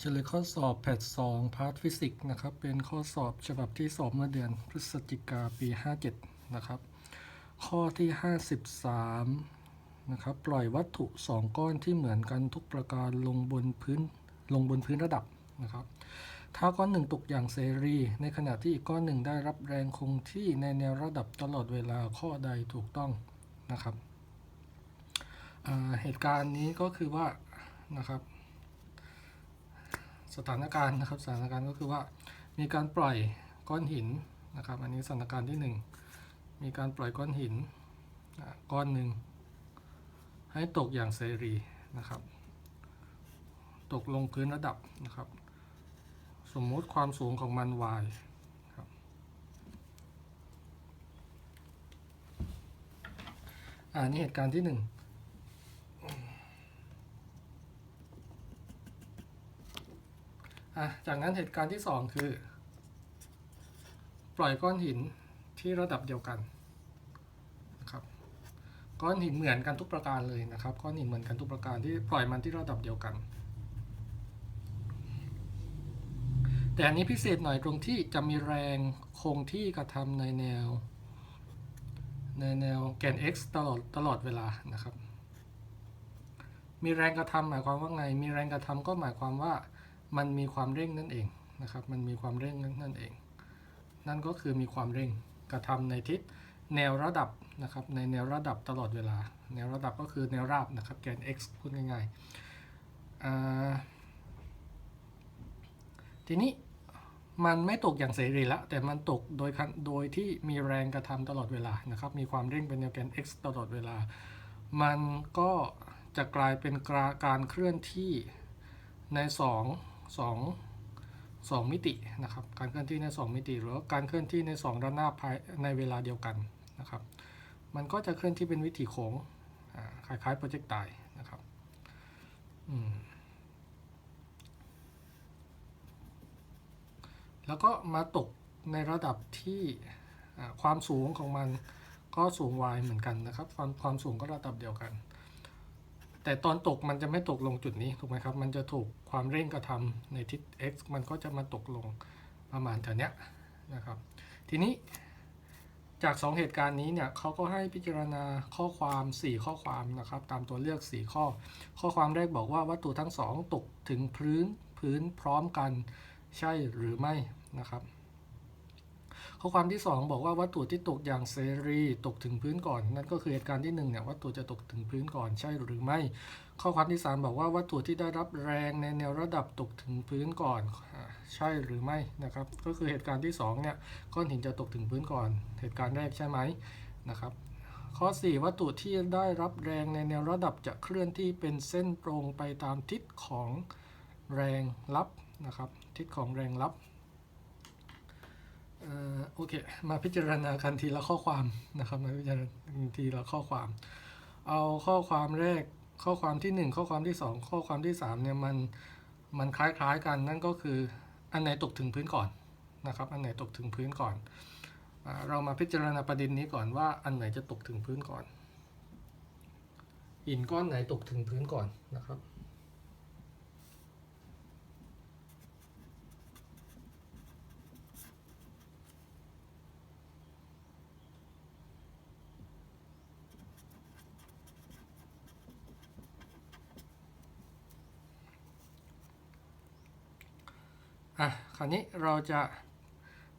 เฉลยข้อสอบแพท2พาร์ทฟิสิกส์นะครับ เป็นข้อสอบฉบับที่สอบเมื่อเดือนพฤศจิกาปี 57 นะครับ ข้อที่ 53 นะครับ ปล่อยวัตถุ 2 ก้อนที่เหมือนกันทุกประการลงบนพื้นลงบนพื้นระดับนะครับ ถ้าก้อนหนึ่งตกอย่างเสรี ในขณะที่อีกก้อนหนึ่งได้รับแรงคงที่ในแนวระดับตลอดเวลาข้อใดถูกต้องนะครับ เหตุการณ์นี้ก็คือว่านะครับ สถานการณ์นะครับสถานการณ์ก็คือว่ามีการปล่อยก้อนหินนะครับ อันนี้สถานการณ์ที่ 1 มีการปล่อยก้อนหินก้อนหนึ่งให้ตกอย่างเสรีนะครับ ตกลงพื้นระดับนะครับ สมมุติความสูงของมัน y ครับอันนี้เหตุการณ์ที่ 1 อะจากนั้นเหตุการณ์ที่สองคือ ปล่อยก้อนหินที่ระดับเดียวกันนะครับก้อนหินเหมือนกันทุกประการเลยนะครับ ก้อนหินเหมือนกันทุกประการที่ปล่อยมันที่ระดับเดียวกัน แต่อันนี้พิเศษหน่อยตรงที่จะมีแรงคงที่กระทำในแนว ในแนวแกน x ตลอดตลอดเวลานะครับ มีแรงกระทำหมายความว่าไง มีแรงกระทำก็หมายความว่า มันมีความเร่งนั่นเองนะครับ มันมีความเร่งนั่นเอง นั่นก็คือมีความเร่งกระทำในทิศแนวระดับนะครับ ในแนวระดับตลอดเวลา แนวระดับก็คือแนวราบนะครับแกน x พูดง่ายๆ ทีนี้มันไม่ตกอย่างเสรีละแต่มันตกโดยโดยที่มีแรงกระทำตลอดเวลานะครับ มีความเร่งเป็นแนวแกน x ตลอดเวลา มันก็จะกลายเป็นการเคลื่อนที่ในส สองสองมิตินะครับ การเคลื่อนที่ใน 2 มิติ หรือการเคลื่อนที่ใน 2ระนาบภายในเวลาเดียวกันนะครับ มันก็จะเคลื่อนที่เป็นวิถีโค้งอ่าคล้ายๆโปรเจกต์ไตนะครับแล้วก็มาตกในระดับที่ความสูงของมันก็สูง y เหมือนกันนะครับ ความความสูงก็ระดับเดียวกัน แต่ตอนตกมันจะไม่ตกลงจุดนี้ถูกไหมครับ มันจะถูกความเร่งกระทำในทิศ x มันก็จะมาตกลงประมาณแถวเนี้ยนะครับ ทีนี้จาก 2 เหตุการณ์นี้เนี่ยเขาก็ให้พิจารณาข้อความ 4 ข้อความนะครับ ตามตัวเลือก 4 ข้อ ข้อความแรกบอกว่าวัตถุทั้งสองตกถึงพื้นพื้นพร้อมกันใช่หรือไม่นะครับ ข้อความที่ 2 บอกว่าวัตถุที่ตกอย่างเสรีตกถึงพื้นก่อน นั่นก็คือเหตุการณ์ที่1เนี่ยวัตถุจะตกถึงพื้นก่อนใช่หรือไม่ ข้อความที่ 3 บอกว่าวัตถุที่ได้รับแรงในแนวระดับตกถึงพื้นก่อนใช่หรือไม่นะครับ ก็คือเหตุการณ์ที่2เนี่ยก้อนหินจะตกถึงพื้นก่อน เหตุการณ์แรกใช่ไหมนะครับข้อ 4 วัตถุที่ได้รับแรงในแนวระดับจะเคลื่อนที่เป็นเส้นตรงไปตามทิศของแรงรับนะครับ ทิศของแรงรับ โอเค มาพิจารณากันทีละข้อความนะครับมาพิจารณาทีละข้อความ เอาข้อความแรกข้อความที่ 1 ข้อความที่ 2 ข้อความที่3เนี่ยมันมันคล้ายๆกันนั่นก็คืออันไหนตกถึงพื้นก่อนนะครับ อันไหนตกถึงพื้นก่อน เรามาพิจารณาประเด็นนี้ก่อนว่าอันไหนจะตกถึงพื้นก่อนหินก้อนไหนตกถึงพื้นก่อนนะครับ อะ คราวนี้เราจะ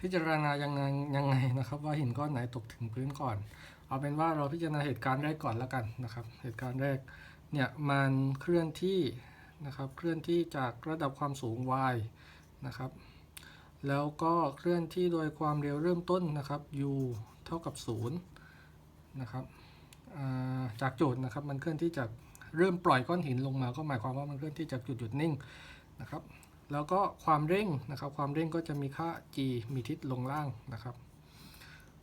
พิจารณายังไงยังไงนะครับ ว่าหินก้อนไหนตกถึงพื้นก่อน เอาเป็นว่าเราพิจารณาเหตุการณ์แรกก่อนแล้วกันนะครับ เหตุการณ์แรกเนี่ยมันเคลื่อนที่นะครับเคลื่อนที่จากระดับความสูง y นะครับ แล้วก็เคลื่อนที่โดยความเร็วเริ่มต้นนะครับ u เท่ากับ0นะครับจากโจทย์นะครับมันเคลื่อนที่จากเริ่มปล่อยก้อนหินลงมา ก็หมายความว่ามันเคลื่อนที่จากจุดหยุดนิ่งนะครับ แล้วก็ความเร่งนะครับ ความเร่งก็จะมีค่า g มีทิศลงล่างนะครับ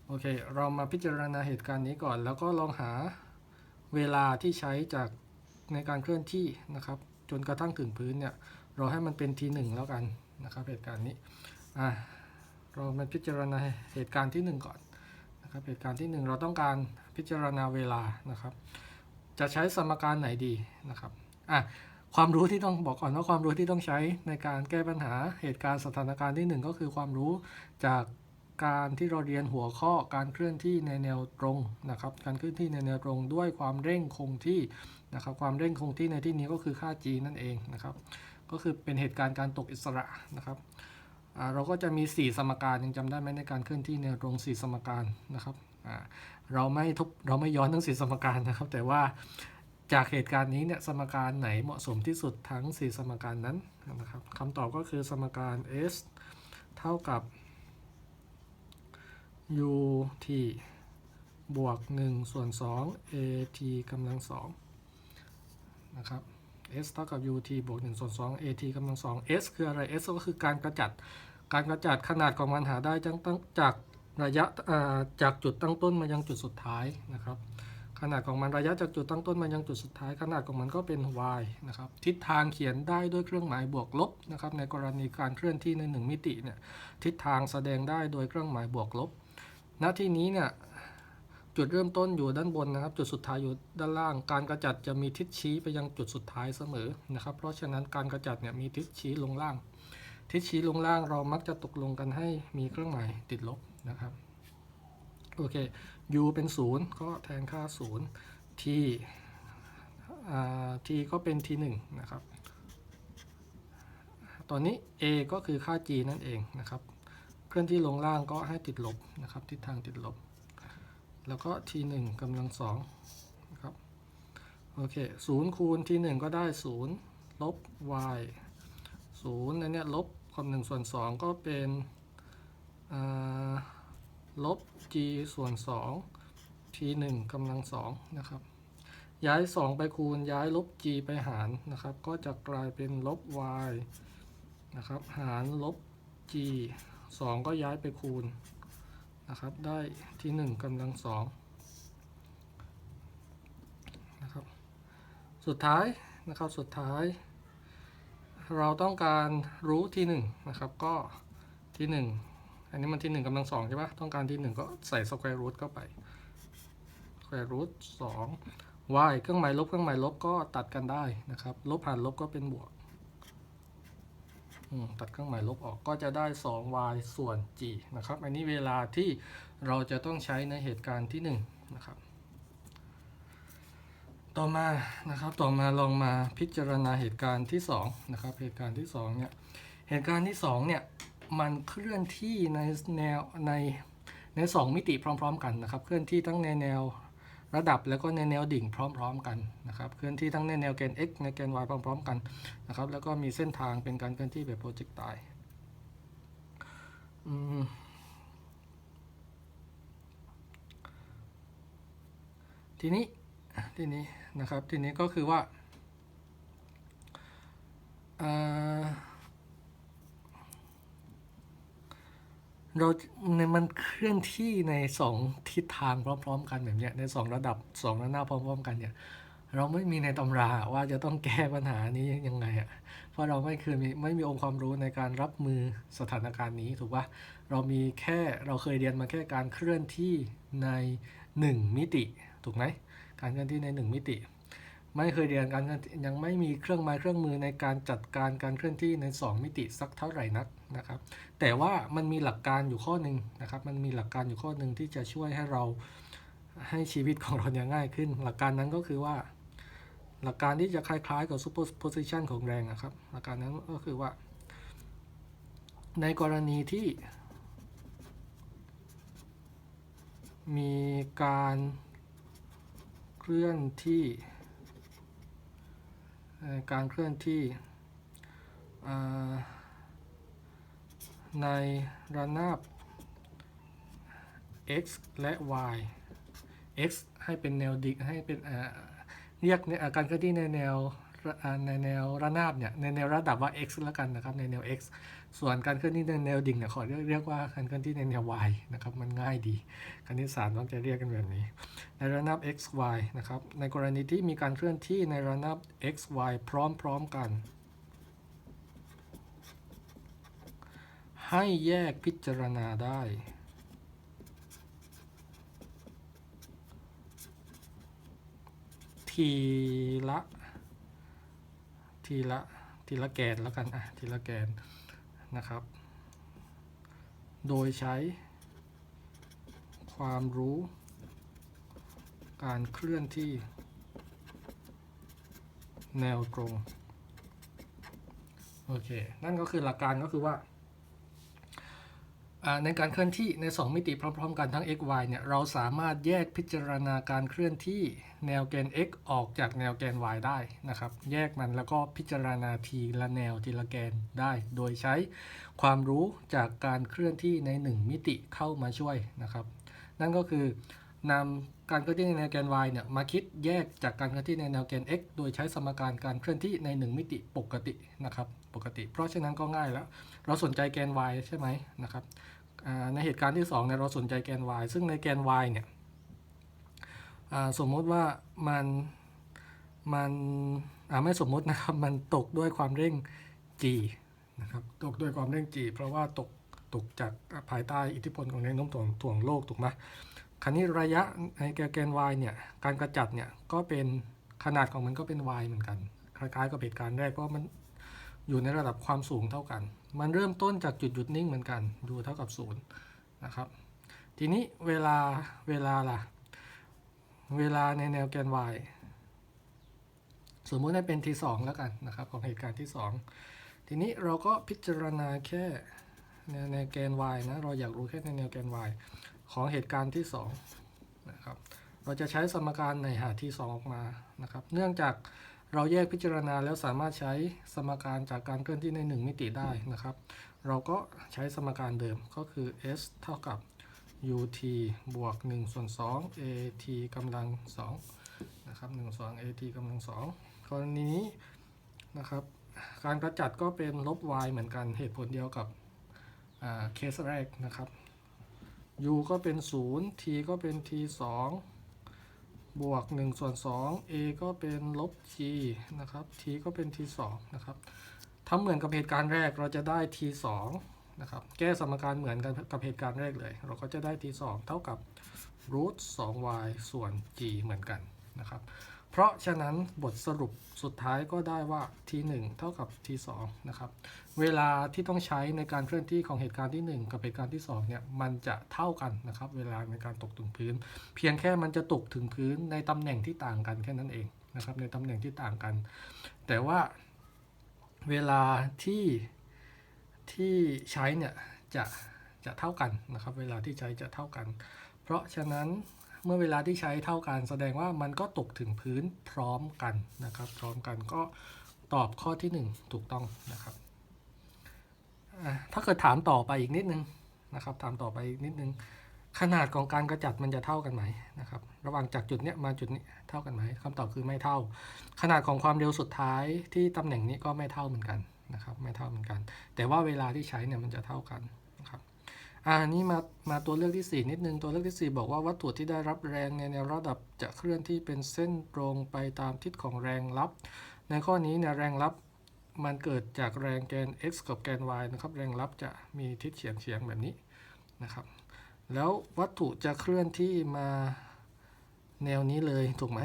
โอเค เรามาพิจารณาเหตุการณ์นี้ก่อน แล้วก็ลองหาเวลาที่ใช้จากในการเคลื่อนที่นะครับ จนกระทั่งถึงพื้นเนี่ย เราให้มันเป็น t 1แล้วกันนะครับเหตุการณ์นี้อะเรามาพิจารณาเหตุการณ์ที่ 1 ก่อนนะครับเหตุการณ์ที่ 1 เราต้องการพิจารณาเวลานะครับ จะใช้สมการไหนดีนะครับอะ ความรู้ที่ต้องบอกก่อนว่าความรู้ที่ต้องใช้ในการแก้ปัญหาเหตุการณ์สถานการณ์ที่หนึ่งก็คือความรู้จากการที่เราเรียนหัวข้อการเคลื่อนที่ในแนวตรงนะครับ การเคลื่อนที่ในแนวตรงด้วยความเร่งคงที่นะครับ ความเร่งคงที่ในที่นี้ก็คือค่า g นั่นเองนะครับ ก็คือเป็นเหตุการณ์การตกอิสระนะครับเราก็จะมี 4 สมการยังจำได้ไหมในการเคลื่อนที่แนวตรง 4 สมการนะครับเราไม่ทบเราไม่ย้อนทั้ง 4 สมการนะครับ แต่ว่า จากเหตุการณ์นี้เนี่ยสมการไหนเหมาะสมที่สุดทั้ง 4 สมการนั้นนะครับคำตอบก็คือสมการ s เท่ากับ ut บวก 1 ส่วน 2 at กำลัง2นะครับ s เท่ากับ ut บวก 1 ส่วน 2 at กำลัง2 s คืออะไร s ก็คือการกระจัด การกระจัดขนาดของมันหาได้จากตั้งจากระยะจากจุดตั้งต้นมายังจุดสุดท้ายนะครับ ขนาดของมันระยะจากจุดตั้งต้นมายังจุดสุดท้าย ขนาดของมันก็เป็น y นะครับทิศทางเขียนได้ด้วยเครื่องหมายบวกลบนะครับในกรณีการเคลื่อนที่ในหนึ่งมิติเนี่ยทิศทางแสดงได้โดยเครื่องหมายบวกลบ ณที่นี้เนี่ยจุดเริ่มต้นอยู่ด้านบนนะครับ จุดสุดท้ายอยู่ด้านล่าง การกระจัดจะมีทิศชี้ไปยังจุดสุดท้ายเสมอนะครับ เพราะฉะนั้นการกระจัดเนี่ยมีทิศชี้ลงล่าง ทิศชี้ลงล่างเรามักจะตกลงกันให้มีเครื่องหมายติดลบนะครับ โอเค u เป็น 0 ก็แทนค่า 0 t อ่า t ก็เป็น t 1นะครับ ตอนนี้ a ก็คือค่า g นั่นเองนะครับ เคลื่อนที่ลงล่างก็ให้ติดลบนะครับ ทิศทางติดลบ แล้วก็ t 1กำลัง2นะครับ โอเค0คูณ t 1ก็ได้ 0 ลบ y 0ในเนี้ยลบความ1ส่วน2ก็เป็นอ่า ลบ g ส่วน 2 t 1กำลัง2นะครับ ย้าย 2 ไปคูณย้ายลบ g ไปหารนะครับ ก็จะกลายเป็นลบ y นะครับ หารลบ g 2 ก็ย้ายไปคูณนะครับ ได้ที่ 1กำลัง2นะครับ สุดท้ายนะครับ สุดท้าย เราต้องการรู้ที่ 1 นะครับ ก็ที่ 1 อันนี้มันที่1กำลัง2ใช่ปะต้องการที่ 1 ก็ใส่ square root เข้าไป square root 2 y เครื่องหมายลบเครื่องหมายลบก็ตัดกันได้นะครับ ลบหารลบก็เป็นบวกตัดเครื่องหมายลบออกก็จะได้ 2y ส่วน g นะครับ อันนี้เวลาที่เราจะต้องใช้ในเหตุการณ์ที่1นะครับ ต่อมานะครับ ต่อมาลองมาพิจารณาเหตุการณ์ที่2นะครับ เหตุการณ์ที่2เนี่ย เหตุการณ์ที่2เนี่ย มันเคลื่อนที่ในแนวในใน2มิติพร้อม ๆ กันนะครับ เคลื่อนที่ทั้งในแนวระดับแล้วก็ในแนวดิ่งพร้อม ๆ กันนะครับ เคลื่อนที่ทั้งในแนวแกน x ในแกน y พร้อม ๆ กันนะครับ แล้วก็มีเส้นทางเป็นการเคลื่อนที่แบบโปรเจกต์ตอืมทีนี้ทีนี้นะครับทีนี้ก็คือว่าอ่า เราในมันเคลื่อนที่ในสองทิศทางพร้อม ๆ กันแบบเนี้ยในสองระดับสองระนาบพร้อม ๆ กันเนี่ยเราไม่มีในตำราว่าจะต้องแก้ปัญหานี้ยังไงอะ เพราะเราไม่เคยมีไม่มีองค์ความรู้ในการรับมือสถานการณ์นี้ถูกปะเรามีแค่เราเคยเรียนมาแค่การเคลื่อนที่ในหนึ่งมิติ ถูกไหมการเคลื่อนที่ในหนึ่งมิติ ไม่เคยเรียนการเคลื่อนยังไม่มีเครื่องไม้เครื่องมือในการจัดการการเคลื่อนที่ใน 2 มิติสักเท่าไหร่นักนะครับ แต่ว่ามันมีหลักการอยู่ข้อหนึ่งนะครับ มันมีหลักการอยู่ข้อหนึ่งที่จะช่วยให้เราให้ชีวิตของเราเนี่ยง่ายขึ้น หลักการนั้นก็คือว่า หลักการที่จะคล้ายๆกับ superposition ของแรงนะครับ หลักการนั้นก็คือว่า ในกรณีที่ มีการเคลื่อนที่ การเคลื่อนที่ในระนาบ x และ y x ให้เป็นแนวดิกให้เป็นเรียกการเคลื่อนที่ในแนวในแนวระนาบเนี่ยในแนวระดับว่า x แล้วกันนะครับในแนว x ส่วนการเคลื่อนที่ในแนวดิ่งเนี่ยขอเรียกเรียกว่าการเคลื่อนที่ในแนว y นะครับมันง่ายดีคณิตศาสตร์มักจะเรียกกันแบบนี้ ในระนาบ x y นะครับในกรณีที่มีการเคลื่อนที่ในระนาบ x y พร้อมๆกัน ให้แยกพิจารณาได้ทีละทีละทีละแกนแล้วกันอะทีละแกน นะครับ โดยใช้ความรู้ การเคลื่อนที่ แนวตรง โอเค นั่นก็คือหลักการก็คือว่าในการเคลื่อนที่ใน 2 มิติพร้อม ๆ กันทั้ง x y เนี่ย เราสามารถแยกพิจารณาการเคลื่อนที่ แนวแกน x ออกจากแนวแกน y ได้นะครับ แยกมันแล้วก็พิจารณาทีละแนวทีละแกนได้ โดยใช้ความรู้จากการเคลื่อนที่ใน 1 มิติเข้ามาช่วยนะครับ นั่นก็คือนำการเคลื่อนที่ในแนวแกน y เนี่ยมาคิดแยกจากการเคลื่อนที่ในแนวแกน x โดยใช้สมการการเคลื่อนที่ใน 1 มิติปกตินะครับ ปกติ เพราะฉะนั้นก็ง่ายแล้ว เราสนใจแกน y ใช่ไหมนะครับในเหตุการณ์ที่2เนี่ยเราสนใจแกน y ซึ่งในแกน y เนี่ย สมมติว่ามันมันไม่สมมตินะครับมันตกด้วยความเร่ง g นะครับตกด้วยความเร่ง g เพราะว่าตกตกจากภายใต้อิทธิพลของแรงโน้มถ่วงถ่วงโลกถูกไหมคราวนี้ระยะในแกน y เนี่ยการกระจัดเนี่ยก็เป็นขนาดของมันก็เป็น y เหมือนกัน คล้ายๆกับเหตุการณ์แรกเพราะมันอยู่ในระดับความสูงเท่ากัน มันเริ่มต้นจากจุดหยุดนิ่งเหมือนกัน ดูเท่ากับศูนย์นะครับ ทีนี้เวลาเวลาล่ะ เวลาในแนวแกน y สมมุติให้เป็น t 2แล้วกันนะครับ ของเหตุการณ์ที่ 2 ทีนี้เราก็พิจารณาแค่ในแนวแกน y นะ เราอยากรู้แค่ในแนวแกน y ของเหตุการณ์ที่2นะครับ เราจะใช้สมการในหาที่ 2 ออกมานะครับ เนื่องจากเราแยกพิจารณาแล้วสามารถใช้สมการจากการเคลื่อนที่ใน 1 มิติได้นะครับ เราก็ใช้สมการเดิมก็คือ s เท่ากับ ut บวก1ส่วน2 at กำลัง2นะครับ1 2 at กำลัง2กรณีนี้นะครับการกระจัดก็เป็นลบ y เหมือนกันเหตุผลเดียวกับอ่าเคสแรกนะครับ u ก็เป็น 0 t ก็เป็น t 2บวก1ส่วน2 a ก็เป็นลบ g นะครับ t ก็เป็น t 2นะครับทำเหมือนกับเหตุการณ์แรกเราจะได้ t 2 นะครับแก้สมการเหมือนกันกับเหตุการณ์แรกเลย เราก็จะได้ t 2 เท่ากับ root 2y ส่วน g เหมือนกันนะครับ เพราะฉะนั้นบทสรุปสุดท้ายก็ได้ว่า t 1 เท่ากับ t 2 นะครับ เวลาที่ต้องใช้ในการเคลื่อนที่ของเหตุการณ์ที่ 1 กับเหตุการณ์ที่2เนี่ยมันจะเท่ากันนะครับ เวลาในการตกถึงพื้น เพียงแค่มันจะตกถึงพื้นในตำแหน่งที่ต่างกันแค่นั้นเองนะครับในตำแหน่งที่ต่างกัน แต่ว่าเวลาที่ ที่ใช้เนี่ยจะจะเท่ากันนะครับ เวลาที่ใช้จะเท่ากัน เพราะฉะนั้นเมื่อเวลาที่ใช้เท่ากัน แสดงว่ามันก็ตกถึงพื้นพร้อมกันนะครับ พร้อมกันก็ตอบข้อที่หนึ่งถูกต้องนะครับถ้าเกิดถามต่อไปอีกนิดนึงนะครับถามต่อไปอีกนิดนึงขนาดของการกระจัดมันจะเท่ากันไหมนะครับ ระหว่างจากจุดเนี้ยมาจุดนี้เท่ากันไหมคำตอบคือไม่เท่า ขนาดของความเร็วสุดท้ายที่ตำแหน่งนี้ก็ไม่เท่าเหมือนกัน นะครับไม่เท่าเหมือนกัน แต่ว่าเวลาที่ใช้เนี่ยมันจะเท่ากันนะครับอ่านี่มามาตัวเลือกที่ 4 นิดนึง ตัวเลือกที่ 4 บอกว่าวัตถุที่ได้รับแรงในแนวระดับจะเคลื่อนที่เป็นเส้นตรงไปตามทิศของแรงรับ ในข้อนี้เนี่ยแรงรับมันเกิดจากแรงแกน x กับแกน y นะครับ แรงรับจะมีทิศเฉียงเฉียงๆแบบนี้นะครับ แล้ววัตถุจะเคลื่อนที่มาแนวนี้เลยถูกไหม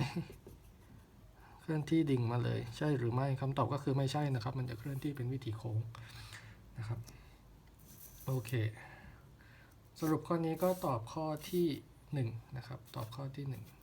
ลื่อนที่ดิ่งมาเลย ใช่หรือไม่คำตอบก็คือไม่ใช่นะครับ มันจะเคลื่อนที่เป็นวิถีโค้งนะครับโอเค สรุปข้อนี้ก็ตอบข้อที่1นะครับตอบข้อที่ 1